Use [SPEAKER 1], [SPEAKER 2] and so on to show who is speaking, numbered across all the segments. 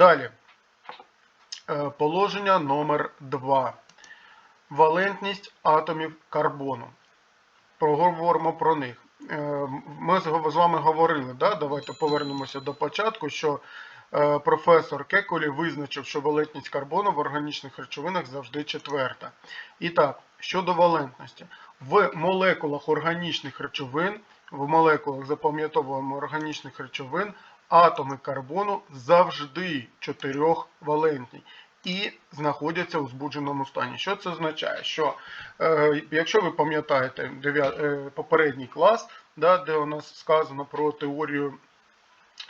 [SPEAKER 1] Далі. Е, Положення номер 2. Валентність атомів карбону. Проговоримо про них. Е, Ми з вами говорили, да? давайте повернемося до початку, що е, професор Кеколі визначив, що валентність карбону в органічних речовинах завжди четверта. І так, щодо валентності. В молекулах органічних речовин, в молекулах запам'ятовуємо органічних речовин, атоми карбону завжди чотирьохвалентні і знаходяться у збудженому стані. Що це означає? Що е, якщо ви пам'ятаєте е, попередній клас, да, де у нас сказано про теорію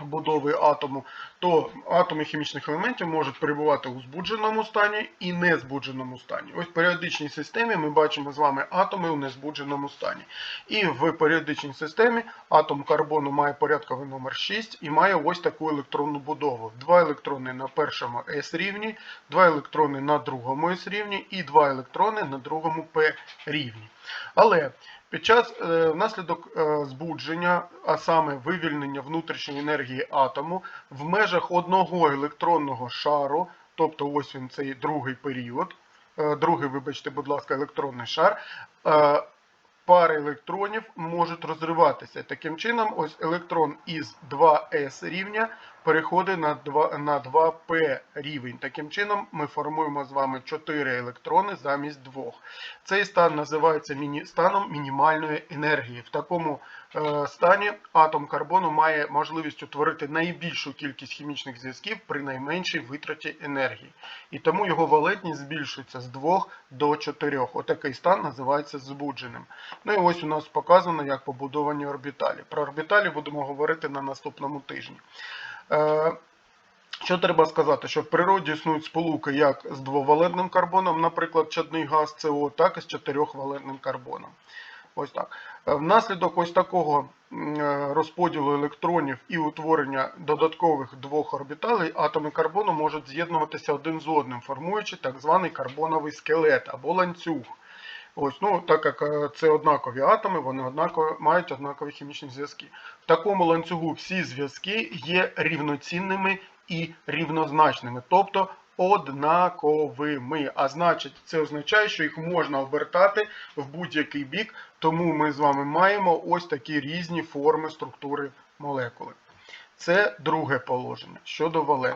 [SPEAKER 1] будови атому, то атоми хімічних елементів можуть перебувати у збудженому стані і незбудженому стані. Ось в періодичній системі ми бачимо з вами атоми у незбудженому стані. І в періодичній системі атом карбону має порядковий номер 6 і має ось таку електронну будову. Два електрони на першому S рівні, два електрони на другому S рівні і два електрони на другому P рівні. Але під час е, внаслідок е, збудження, а саме вивільнення внутрішньої енергії атому, в межах одного електронного шару, тобто ось він цей другий період, е, другий, вибачте, будь ласка, електронний шар, пари електронів можуть розриватися. Таким чином, ось електрон із 2s рівня переходить на 2, на 2p рівень. Таким чином, ми формуємо з вами 4 електрони замість 2. Цей стан називається міні, станом мінімальної енергії. В такому е, стані атом карбону має можливість утворити найбільшу кількість хімічних зв'язків при найменшій витраті енергії. І тому його валентність збільшується з 2 до 4. Отакий стан називається збудженим. Ну і ось у нас показано, як побудовані орбіталі. Про орбіталі будемо говорити на наступному тижні. Е, що треба сказати, що в природі існують сполуки як з двовалентним карбоном, наприклад, чадний газ СО, так і з чотирьохвалентним карбоном. Ось так. Е, Внаслідок ось такого е, розподілу електронів і утворення додаткових двох орбіталей атоми карбону можуть з'єднуватися один з одним, формуючи так званий карбоновий скелет або ланцюг. Ось, ну, так як е, це однакові атоми, вони однакові, мають однакові хімічні зв'язки. В такому ланцюгу всі зв'язки є рівноцінними і рівнозначними, тобто однаковими. А значить, це означає, що їх можна обертати в будь-який бік, тому ми з вами маємо ось такі різні форми структури молекули. Це друге положення щодо валентності.